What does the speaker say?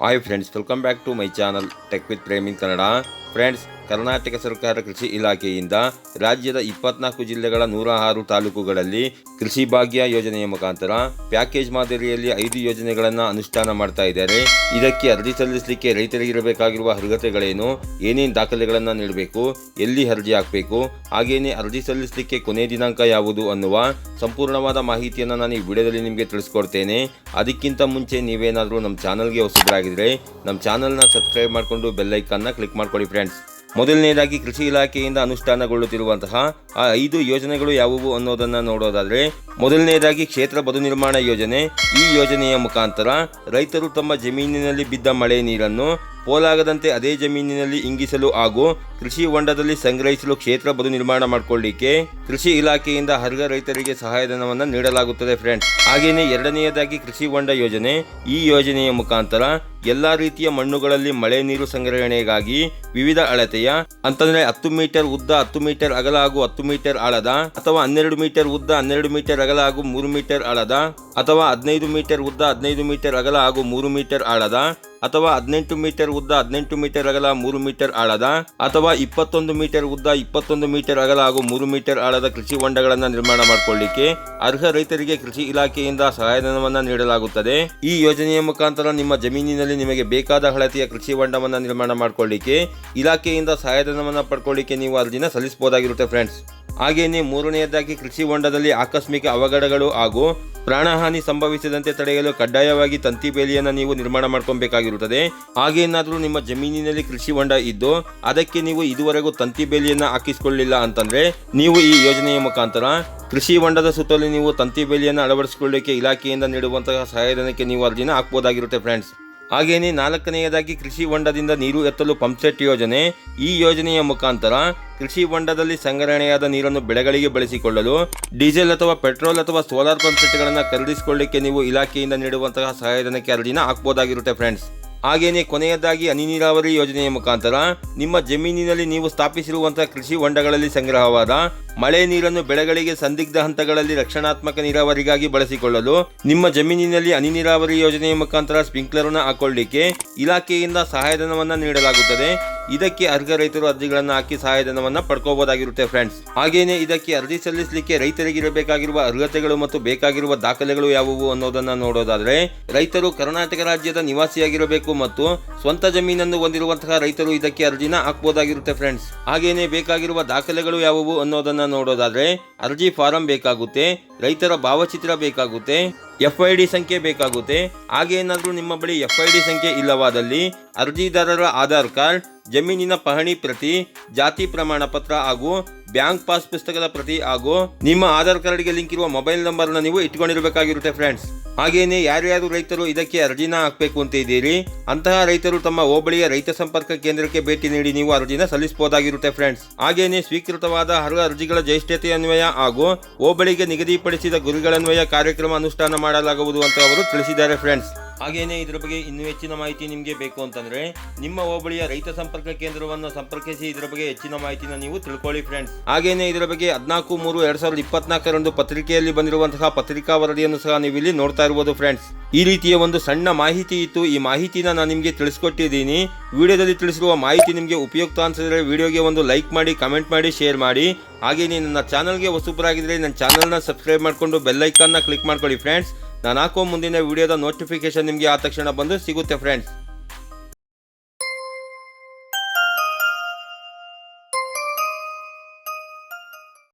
hi friends welcome back to my channel tech with ಪ್ರೇಮಿನ್ Kannada friends Karnataka ಸರ್ಕಾರ ಕೃಷಿ ಇಲಾಖೆಯಿಂದ ರಾಜ್ಯದ ಇಪ್ಪತ್ನಾಲ್ಕು ಜಿಲ್ಲೆಗಳ ನೂರ ಆರು ತಾಲೂಕುಗಳಲ್ಲಿ ಕೃಷಿ ಭಾಗ್ಯ ಯೋಜನೆಯ ಮುಖಾಂತರ ಪ್ಯಾಕೇಜ್ ಮಾದರಿಯಲ್ಲಿ ಐದು ಯೋಜನೆಗಳನ್ನು ಅನುಷ್ಠಾನ ಮಾಡ್ತಾ ಇದ್ದಾರೆ. ಇದಕ್ಕೆ ಅರ್ಜಿ ಸಲ್ಲಿಸಲಿಕ್ಕೆ ರೈತರಿಗಿರಬೇಕಾಗಿರುವ ಅರ್ಹತೆಗಳೇನು? ಏನೇನು ದಾಖಲೆಗಳನ್ನು ನೀಡಬೇಕು? ಎಲ್ಲಿ ಅರ್ಜಿ ಹಾಕಬೇಕು? ಹಾಗೇನೇ ಅರ್ಜಿ ಸಲ್ಲಿಸಲಿಕ್ಕೆ ಕೊನೆ ದಿನಾಂಕ ಯಾವುದು ಅನ್ನುವ ಸಂಪೂರ್ಣವಾದ ಮಾಹಿತಿಯನ್ನು ನಾನು ಈ ವಿಡಿಯೋದಲ್ಲಿ ನಿಮಗೆ ತಿಳಿಸ್ಕೊಡ್ತೇನೆ. ಅದಕ್ಕಿಂತ ಮುಂಚೆ ನೀವೇನಾದರೂ ನಮ್ಮ ಚಾನಲ್ಗೆ ಹೊಸಬರಾಗಿದ್ದರೆ ನಮ್ಮ ಚಾನಲ್ನ ಸಬ್ಸ್ಕ್ರೈಬ್ ಮಾಡಿಕೊಂಡು ಬೆಲ್ಲೈಕನ್ನ ಕ್ಲಿಕ್ ಮಾಡ್ಕೊಳ್ಳಿ ಫ್ರೆಂಡ್ಸ್ ಮೊದಲನೇದಾಗಿ ಕೃಷಿ ಇಲಾಖೆಯಿಂದ ಅನುಷ್ಠಾನಗೊಳ್ಳುತ್ತಿರುವಂತಹ ಆ ಐದು ಯೋಜನೆಗಳು ಯಾವುವು ಅನ್ನೋದನ್ನು ನೋಡೋದಾದರೆ, ಮೊದಲನೇದಾಗಿ ಕ್ಷೇತ್ರ ಬದು ನಿರ್ಮಾಣ ಯೋಜನೆ. ಈ ಯೋಜನೆಯ ಮುಖಾಂತರ ರೈತರು ತಮ್ಮ ಜಮೀನಿನಲ್ಲಿ ಬಿದ್ದ ಮಳೆ ನೀರನ್ನು ಪೋಲಾಗದಂತೆ ಅದೇ ಜಮೀನಿನಲ್ಲಿ ಇಂಗಿಸಲು ಹಾಗೂ ಕೃಷಿ ಹೊಂಡದಲ್ಲಿ ಸಂಗ್ರಹಿಸಲು ಕ್ಷೇತ್ರ ಬದು ನಿರ್ಮಾಣ ಮಾಡಿಕೊಳ್ಳಿಕ್ಕೆ ಕೃಷಿ ಇಲಾಖೆಯಿಂದ ಅರ್ಹ ರೈತರಿಗೆ ಸಹಾಯಧನವನ್ನು ನೀಡಲಾಗುತ್ತದೆ ಫ್ರೆಂಡ್ಸ್. ಹಾಗೆಯೇ ಎರಡನೆಯದಾಗಿ ಕೃಷಿ ಹೊಂಡ ಯೋಜನೆ. ಈ ಯೋಜನೆಯ ಮುಖಾಂತರ ಎಲ್ಲಾ ರೀತಿಯ ಮಣ್ಣುಗಳಲ್ಲಿ ಮಳೆ ನೀರು ಸಂಗ್ರಹಣೆಗಾಗಿ ವಿವಿಧ ಅಳತೆಯ ಅಂತಂದ್ರೆ ಹತ್ತು ಮೀಟರ್ ಉದ್ದ, ಹತ್ತು ಮೀಟರ್ ಅಗಲ ಹಾಗೂ ಹತ್ತು ಮೀಟರ್ ಆಳದ ಅಥವಾ ಹನ್ನೆರಡು ಮೀಟರ್ ಉದ್ದ, ಹನ್ನೆರಡು ಮೀಟರ್ ಅಗಲ ಹಾಗೂ ಮೂರು ಮೀಟರ್ ಆಳದ ಅಥವಾ ಹದಿನೈದು ಮೀಟರ್ ಉದ್ದ, ಹದಿನೈದು ಮೀಟರ್ ಅಗಲ ಹಾಗೂ ಮೂರು ಮೀಟರ್ ಆಳದ ಅಥವಾ ಹದಿನೆಂಟು ಮೀಟರ್ ಉದ್ದ ಹದಿನೆಂಟು ಮೀಟರ್ ಅಗಲ ಮೂರು ಮೀಟರ್ ಆಳದ ಅಥವಾ ಇಪ್ಪತ್ತೊಂದು ಮೀಟರ್ ಉದ್ದ ಇಪ್ಪತ್ತೊಂದು ಮೀಟರ್ ಅಗಲ ಹಾಗೂ ಮೂರು ಮೀಟರ್ ಆಳದ ಕೃಷಿ ಹೊಂಡಗಳನ್ನು ನಿರ್ಮಾಣ ಮಾಡಿಕೊಳ್ಳಿಕ್ಕೆ ಅರ್ಹ ರೈತರಿಗೆ ಕೃಷಿ ಇಲಾಖೆಯಿಂದ ಸಹಾಯಧನವನ್ನು ನೀಡಲಾಗುತ್ತದೆ. ಈ ಯೋಜನೆಯ ಮುಖಾಂತರ ನಿಮ್ಮ ಜಮೀನಿನಲ್ಲಿ ನಿಮಗೆ ಬೇಕಾದ ಹಳತೆಯ ಕೃಷಿ ಹೊಂಡವನ್ನು ನಿರ್ಮಾಣ ಮಾಡಿಕೊಳ್ಳಿಕ್ಕೆ ಇಲಾಖೆಯಿಂದ ಸಹಾಯಧನವನ್ನು ಪಡ್ಕೊಳ್ಳಿಕ್ಕೆ ನೀವು ಅರ್ಜಿನ ಸಲ್ಲಿಸಬಹುದಾಗಿರುತ್ತೆ ಫ್ರೆಂಡ್ಸ್ ಹಾಗೆಯೇ ಮೂರನೆಯದಾಗಿ ಕೃಷಿ ಹೊಂಡದಲ್ಲಿ ಆಕಸ್ಮಿಕ ಅವಘಡಗಳು ಹಾಗೂ ಪ್ರಾಣಹಾನಿ ಸಂಭವಿಸದಂತೆ ತಡೆಯಲು ಕಡ್ಡಾಯವಾಗಿ ತಂತಿ ಬೇಲಿಯನ್ನು ನೀವು ನಿರ್ಮಾಣ ಮಾಡ್ಕೊಬೇಕಾಗಿರುತ್ತದೆ. ಹಾಗೇನಾದರೂ ನಿಮ್ಮ ಜಮೀನಿನಲ್ಲಿ ಕೃಷಿ ಹೊಂಡ ಇದ್ದು, ಅದಕ್ಕೆ ನೀವು ಇದುವರೆಗೂ ತಂತಿ ಬೇಲಿಯನ್ನು ಹಾಕಿಸಿಕೊಳ್ಳಿಲ್ಲ ಅಂತಂದ್ರೆ ನೀವು ಈ ಯೋಜನೆಯ ಮುಖಾಂತರ ಕೃಷಿ ಹೊಂಡದ ಸುತ್ತಲೂ ನೀವು ತಂತಿ ಬೇಲಿಯನ್ನು ಅಳವಡಿಸಿಕೊಳ್ಳಿಕ್ಕೆ ಇಲಾಖೆಯಿಂದ ನೀಡುವಂತಹ ಸಹಾಯಧನಕ್ಕೆ ನೀವು ಅರ್ಜಿನ ಹಾಕ್ಬೋದಾಗಿರುತ್ತೆ ಫ್ರೆಂಡ್ಸ್ ಹಾಗೆಯೇ ನಾಲ್ಕನೆಯದಾಗಿ ಕೃಷಿ ಹೊಂಡದಿಂದ ನೀರು ಎತ್ತಲು ಪಂಪ್ಸೆಟ್ ಯೋಜನೆ. ಈ ಯೋಜನೆಯ ಮುಖಾಂತರ ಕೃಷಿ ಹೊಂಡದಲ್ಲಿ ಸಂಗ್ರಹಣೆಯಾದ ನೀರನ್ನು ಬೆಳೆಗಳಿಗೆ ಬಳಸಿಕೊಳ್ಳಲು ಡೀಸೆಲ್ ಅಥವಾ ಪೆಟ್ರೋಲ್ ಅಥವಾ ಸೋಲಾರ್ ಪಂಪ್ಸೆಟ್ಗಳನ್ನು ಖರೀದಿಸಿಕೊಳ್ಳಿಕ್ಕೆ ನೀವು ಇಲಾಖೆಯಿಂದ ನೀಡುವಂತಹ ಸಹಾಯಧನಕ್ಕೆ ಅರ್ಜಿನ ಹಾಕ್ಬೋದಾಗಿರುತ್ತೆ ಫ್ರೆಂಡ್ಸ್. ಹಾಗೆಯೇ ಕೊನೆಯದಾಗಿ ಹನಿ ನೀರಾವರಿ ಯೋಜನೆಯ ಮುಖಾಂತರ ನಿಮ್ಮ ಜಮೀನಿನಲ್ಲಿ ನೀವು ಸ್ಥಾಪಿಸಿರುವಂತಹ ಕೃಷಿ ಹೊಂಡಗಳಲ್ಲಿ ಸಂಗ್ರಹವಾದ ಮಳೆ ನೀರನ್ನು ಬೆಳೆಗಳಿಗೆ ಸಂದಿಗ್ಧ ಹಂತಗಳಲ್ಲಿ ರಕ್ಷಣಾತ್ಮಕ ನೀರಾವರಿಗಾಗಿ ಬಳಸಿಕೊಳ್ಳಲು ನಿಮ್ಮ ಜಮೀನಿನಲ್ಲಿ ಹನಿ ನೀರಾವರಿ ಯೋಜನೆಯ ಮುಖಾಂತರ ಸ್ಪ್ರಿಂಕ್ಲರ್ನ ಹಾಕೊಳ್ಳಿಕ್ಕೆ ಇಲಾಖೆಯಿಂದ ಸಹಾಯಧನವನ್ನು ನೀಡಲಾಗುತ್ತದೆ. ಇದಕ್ಕೆ ಅರ್ಹ ರೈತರು ಅರ್ಜಿಗಳನ್ನು ಹಾಕಿ ಸಹಾಯಧನವನ್ನು ಪಡ್ಕೋಬಹುದಾಗಿರುತ್ತೆ ಫ್ರೆಂಡ್ಸ್ ಹಾಗೆಯೇ ಇದಕ್ಕೆ ಅರ್ಜಿ ಸಲ್ಲಿಸಲಿಕ್ಕೆ ರೈತರಿಗಿರಬೇಕಾಗಿರುವ ಅರ್ಹತೆಗಳು ಮತ್ತು ಬೇಕಾಗಿರುವ ದಾಖಲೆಗಳು ಯಾವುವು ಅನ್ನೋದನ್ನ ನೋಡೋದಾದ್ರೆ, ರೈತರು ಕರ್ನಾಟಕ ರಾಜ್ಯದ ನಿವಾಸಿಯಾಗಿರಬೇಕು ಮತ್ತು ಸ್ವಂತ ಜಮೀನನ್ನು ಹೊಂದಿರುವಂತಹ ರೈತರು ಇದಕ್ಕೆ ಅರ್ಜಿನ ಹಾಕಬಹುದಾಗಿರುತ್ತೆ ಫ್ರೆಂಡ್ಸ್ ಹಾಗೆಯೇ ಬೇಕಾಗಿರುವ ದಾಖಲೆಗಳು ಯಾವುವು ಅನ್ನೋದನ್ನ ನೋಡೋದಾದ್ರೆ, ಅರ್ಜಿ ಫಾರಂ ಬೇಕಾಗುತ್ತೆ, ರೈತರ ಭಾವಚಿತ್ರ ಬೇಕಾಗುತ್ತೆ ಎಫ್ ಐ ಡಿ ಸಂಖ್ಯೆ ಬೇಕಾಗುತ್ತೆ. ಹಾಗೆ ಏನಾದರೂ ನಿಮ್ಮ ಬಳಿ ಎಫ್ ಐ ಡಿ ಸಂಖ್ಯೆ ಇಲ್ಲವಾದಲ್ಲಿ ಅರ್ಜಿದಾರರ ಆಧಾರ್ ಕಾರ್ಡ್ ಜಮೀನಿನ ಪಹಣಿ ಪ್ರತಿ, ಜಾತಿ ಪ್ರಮಾಣ ಪತ್ರ ಹಾಗೂ ಬ್ಯಾಂಕ್ ಪಾಸ್ ಪುಸ್ತಕದ ಪ್ರತಿ ಹಾಗೂ ನಿಮ್ಮ ಆಧಾರ್ ಕಾರ್ಡ್ಗೆ ಲಿಂಕ್ ಇರುವ ಮೊಬೈಲ್ ನಂಬರ್ನ ನೀವು ಇಟ್ಕೊಂಡಿರಬೇಕಾಗಿರುತ್ತೆ ಫ್ರೆಂಡ್ಸ್ ಹಾಗೆಯೇ ಯಾರ್ಯಾರು ರೈತರು ಇದಕ್ಕೆ ಅರ್ಜಿನ ಹಾಕಬೇಕು ಅಂತ ಇದ್ದೀರಿ, ಅಂತಹ ರೈತರು ತಮ್ಮ ಹೋಬಳಿಯ ರೈತ ಸಂಪರ್ಕ ಕೇಂದ್ರಕ್ಕೆ ಭೇಟಿ ನೀಡಿ ನೀವು ಅರ್ಜಿನ ಸಲ್ಲಿಸಬಹುದಾಗಿರುತ್ತೆ ಫ್ರೆಂಡ್ಸ್ ಹಾಗೇನೆ ಸ್ವೀಕೃತವಾದ ಅರ್ಹ ಅರ್ಜಿಗಳ ಜ್ಯೇಷ್ಠತೆ ಅನ್ವಯ ಹಾಗೂ ಹೋಬಳಿಗೆ ನಿಗದಿಪಡಿಸಿದ ಗುರಿಗಳನ್ವಯ ಕಾರ್ಯಕ್ರಮ ಅನುಷ್ಠಾನ ಮಾಡಲಾಗುವುದು ಅಂತ ಅವರು ತಿಳಿಸಿದ್ದಾರೆ ಫ್ರೆಂಡ್ಸ್ ಹಾಗೇನೆ ಇದರ ಬಗ್ಗೆ ಇನ್ನೂ ಹೆಚ್ಚಿನ ಮಾಹಿತಿ ನಿಮಗೆ ಬೇಕು ಅಂತಂದರೆ ನಿಮ್ಮ ಹೋಬಳಿಯ ರೈತ ಸಂಪರ್ಕ ಕೇಂದ್ರವನ್ನು ಸಂಪರ್ಕಿಸಿ ಇದರ ಬಗ್ಗೆ ಹೆಚ್ಚಿನ ಮಾಹಿತಿನ ನೀವು ತಿಳ್ಕೊಳ್ಳಿ ಫ್ರೆಂಡ್ಸ್ ಹಾಗೆಯೇ ಇದರ ಬಗ್ಗೆ ಹದಿನಾಲ್ಕು ಮೂರು ಎರಡು ಸಾವಿರದ ಇಪ್ಪತ್ನಾಲ್ಕರಂದು ಪತ್ರಿಕೆಯಲ್ಲಿ ಬಂದಿರುವಂತಹ ಪತ್ರಿಕಾ ವರದಿಯನ್ನು ಸಹ ನೀವು ಇಲ್ಲಿ ನೋಡ್ತಾ ಇರಬಹುದು ಫ್ರೆಂಡ್ಸ್ ಈ ರೀತಿಯ ಒಂದು ಸಣ್ಣ ಮಾಹಿತಿ ಇತ್ತು. ಈ ಮಾಹಿತಿನ ನಾನು ನಿಮಗೆ ತಿಳಿಸ್ಕೊಟ್ಟಿದ್ದೀನಿ. ವಿಡಿಯೋದಲ್ಲಿ ತಿಳಿಸಿರುವ ಮಾಹಿತಿ ನಿಮಗೆ ಉಪಯುಕ್ತ ಅನ್ಸಿದ್ರೆ ವಿಡಿಯೋಗೆ ಒಂದು ಲೈಕ್ ಮಾಡಿ, ಕಮೆಂಟ್ ಮಾಡಿ, ಶೇರ್ ಮಾಡಿ. ಹಾಗೆಯೇ ನನ್ನ ಚಾನಲ್ಗೆ ಹೊಸಬರಾಗಿದ್ದರೆ ನನ್ನ ಚಾನಲ್ನ ಸಬ್ಸ್ಕ್ರೈಬ್ ಮಾಡಿಕೊಂಡು ಬೆಲ್ಲೈಕನ್ನ ಕ್ಲಿಕ್ ಮಾಡ್ಕೊಳ್ಳಿ ಫ್ರೆಂಡ್ಸ್ ನಾನು ಹಾಕೋ ಮುಂದಿನ ವಿಡಿಯೋದ ನೋಟಿಫಿಕೇಶನ್ ನಿಮಗೆ ಆ ತಕ್ಷಣ ಬಂದು ಸಿಗುತ್ತೆ ಫ್ರೆಂಡ್ಸ್